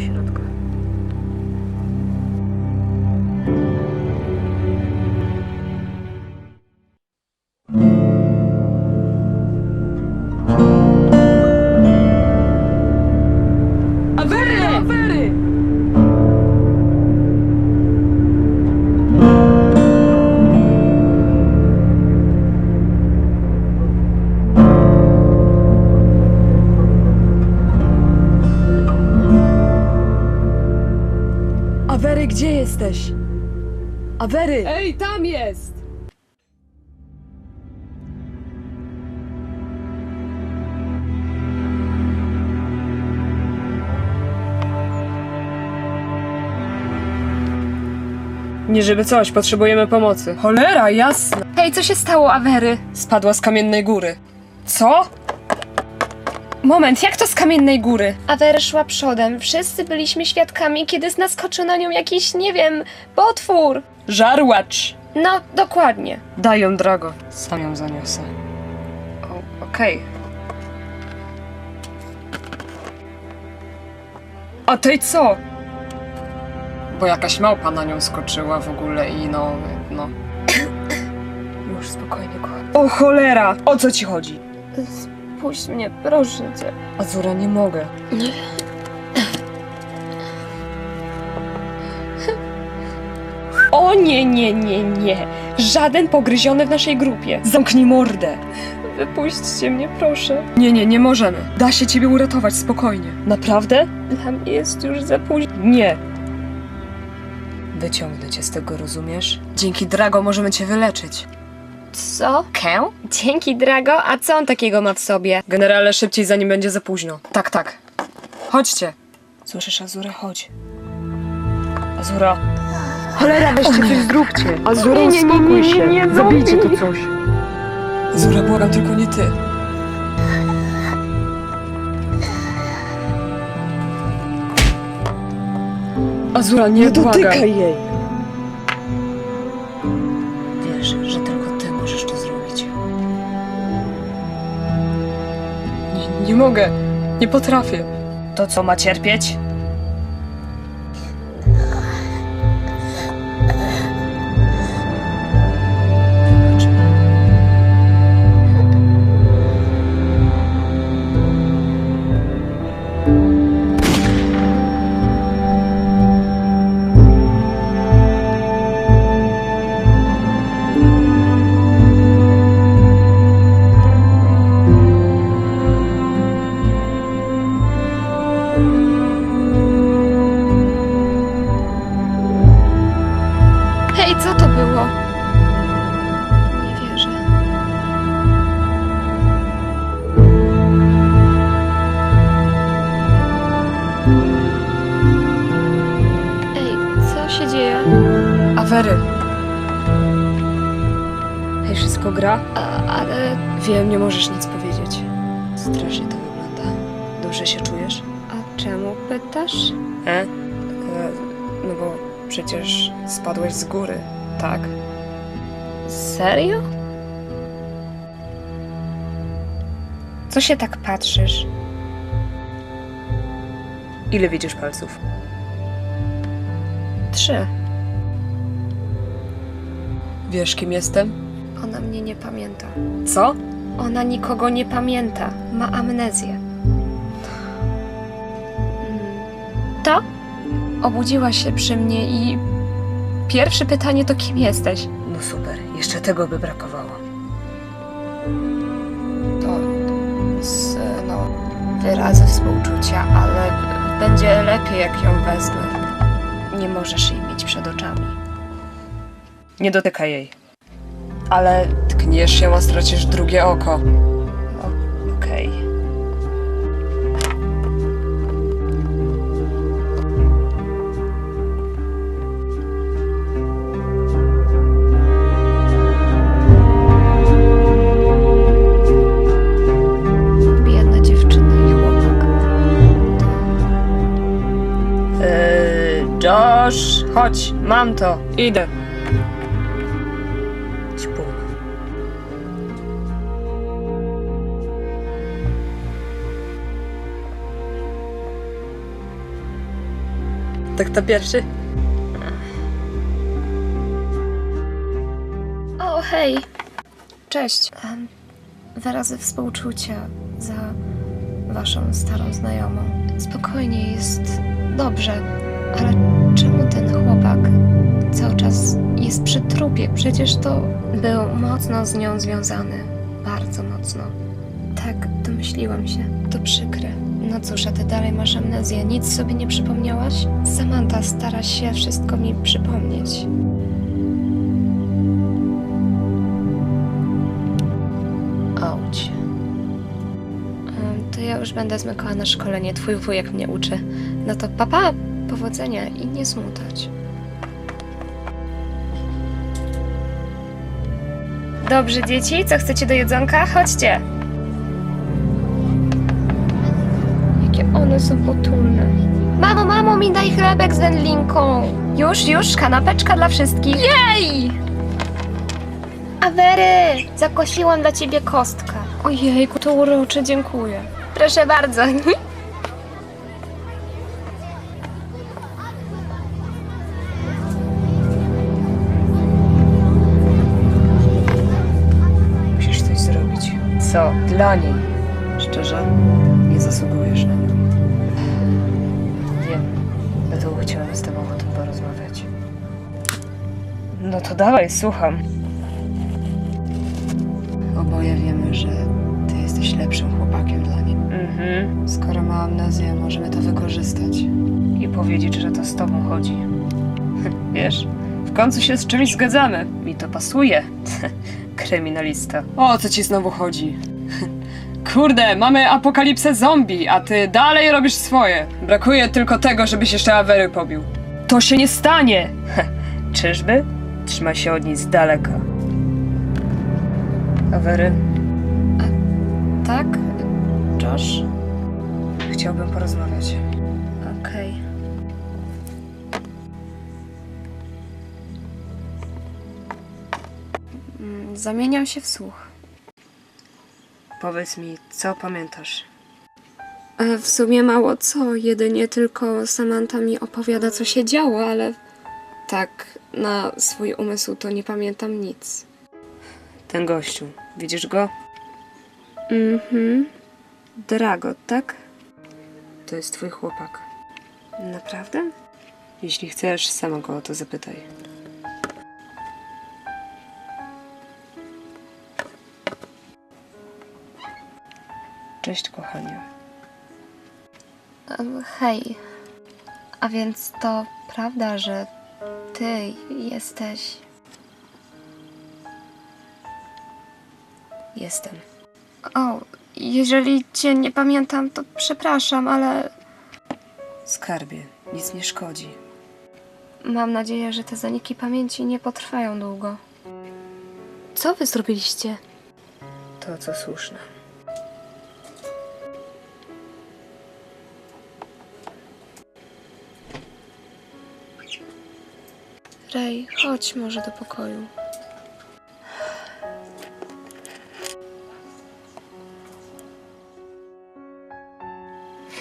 площадка. Jesteś? Awery! Ej, tam jest! Nie żeby coś, potrzebujemy pomocy. Cholera, jasne. Hej, co się stało, Awery? Spadła z kamiennej góry. Co? Moment, jak to z kamiennej góry? Awery szła przodem. Wszyscy byliśmy świadkami, kiedy naskoczył na nią jakiś, nie wiem, potwór. Żarłacz! No, dokładnie. Daj ją, Drago. Sam ją zaniosę. O, Okej. A tej co? Bo jakaś małpa na nią skoczyła w ogóle i no, no. Już spokojnie, kocham. O cholera! O co ci chodzi? Puść mnie, proszę cię. Azura, nie mogę. O nie, nie, nie, nie. Żaden pogryziony w naszej grupie. Zamknij mordę! Wypuśćcie mnie, proszę. Nie, nie, nie możemy. Da się ciebie uratować spokojnie. Naprawdę? Dla mnie jest już za późno. Nie. Wyciągnę cię z tego, rozumiesz? Dzięki Drago możemy cię wyleczyć. Co? Kę? Dzięki, Drago. A co on takiego ma w sobie? Generale, szybciej, zanim będzie za późno. Tak, tak. Chodźcie. Słyszysz, Azura? Chodź. Azura. Cholera, weźcie coś zróbcie. Azura, Nie, nie, nie, uspokój nie, się. nie, nie, Zabijcie to coś. Azura, błagam, tylko nie ty. Azura, nie, Nie błagam. dotykaj jej! Nie, mogę. Nie potrafię. To co ma cierpieć? Awery. Hej, wszystko gra? A, ale... Wiem, nie możesz nic powiedzieć. Strasznie to wygląda. Dobrze się czujesz? A czemu pytasz? E? e no bo przecież spadłeś z góry, tak? Serio? Co się tak patrzysz? Ile widzisz palców? Trzy. Wiesz, kim jestem? Ona mnie nie pamięta. Co? Ona nikogo nie pamięta. Ma amnezję. Mm, To? Obudziła się przy mnie i. Pierwsze pytanie to kim jesteś? No super, jeszcze tego by brakowało. To. Z, no. wyrazy współczucia, ale będzie lepiej jak ją wezmę. Nie możesz jej mieć przed oczami. Nie dotykaj jej. Ale tkniesz się, a stracisz drugie oko. O, Okej. Biedna dziewczyna i chłopak. Eee, Josh, chodź, mam to. Idę. Tak to pierwszy. O, hej. Cześć. Um, wyrazy współczucia za waszą starą znajomą. Spokojnie, jest dobrze, ale czemu ten chłopak cały czas jest przy trupie? Przecież to był mocno z nią związany. Bardzo mocno. Tak, domyśliłam się. To przykre. No cóż, a ty dalej masz amnezję. Nic sobie nie przypomniałaś? Samantha stara się wszystko mi przypomnieć. Em, To ja już będę zmykała na szkolenie. Twój wujek mnie uczy. No to papa, powodzenia i nie smutać. Dobrze, dzieci, co chcecie do jedzonka? Chodźcie. One są potulne. Mamo, mamo, mi daj chlebek z wędlinką. Już, już, kanapeczka dla wszystkich. Jej! Awery, zakosiłam dla ciebie kostkę. Ojejku, to urocze, dziękuję. Proszę bardzo. Musisz coś zrobić. Co? Dla niej. Szczerze, nie zasługujesz na nią. No to dawaj, słucham. Oboje wiemy, że ty jesteś lepszym chłopakiem dla niej. Mhm. Skoro ma amnezję, możemy to wykorzystać. I powiedzieć, że to z tobą chodzi. Wiesz, w końcu się z czymś zgadzamy. Mi to pasuje. Kryminalista. O co ci znowu chodzi? Kurde, mamy apokalipsę zombie, a ty dalej robisz swoje. Brakuje tylko tego, żebyś jeszcze awery pobił. To się nie stanie! Czyżby? Trzyma się od niej z daleka. Awery, Tak? Josh? chciałbym porozmawiać. Okej. Mm, Zamieniam się w słuch. Powiedz mi, co pamiętasz? E, W sumie mało co, jedynie tylko Samantha mi opowiada, co się działo, ale tak na swój umysł to nie pamiętam nic. Ten gościu, widzisz go? Mhm. Drago, tak? To jest twój chłopak. Naprawdę? Jeśli chcesz, sama go o to zapytaj. Cześć, kochanie. Em, Hej. A więc to prawda, że ty jesteś. Jestem. O, jeżeli cię nie pamiętam, to przepraszam, ale Skarbie, nic nie szkodzi. mam nadzieję, że te zaniki pamięci nie potrwają długo. Co wy zrobiliście? To, co słuszne. Rej, chodź może do pokoju.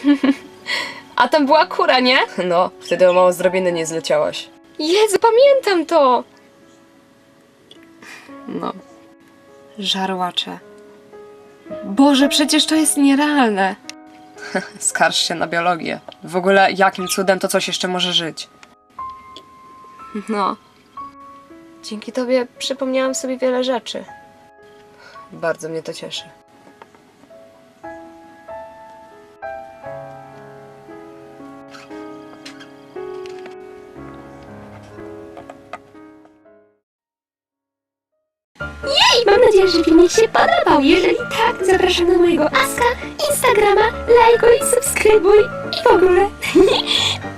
A tam była kura, nie? No, wtedy o mało zrobiony nie zleciałaś. Jezu, pamiętam to! No. Żarłacze. Boże, przecież to jest nierealne. Skarż się na biologię. W ogóle, jakim cudem to coś jeszcze może żyć? No. Dzięki tobie przypomniałam sobie wiele rzeczy. Bardzo mnie to cieszy. I mam nadzieję, że filmik się podobał. Jeżeli tak, zapraszam na mojego Aska, Instagrama, lajkuj, subskrybuj i w ogóle.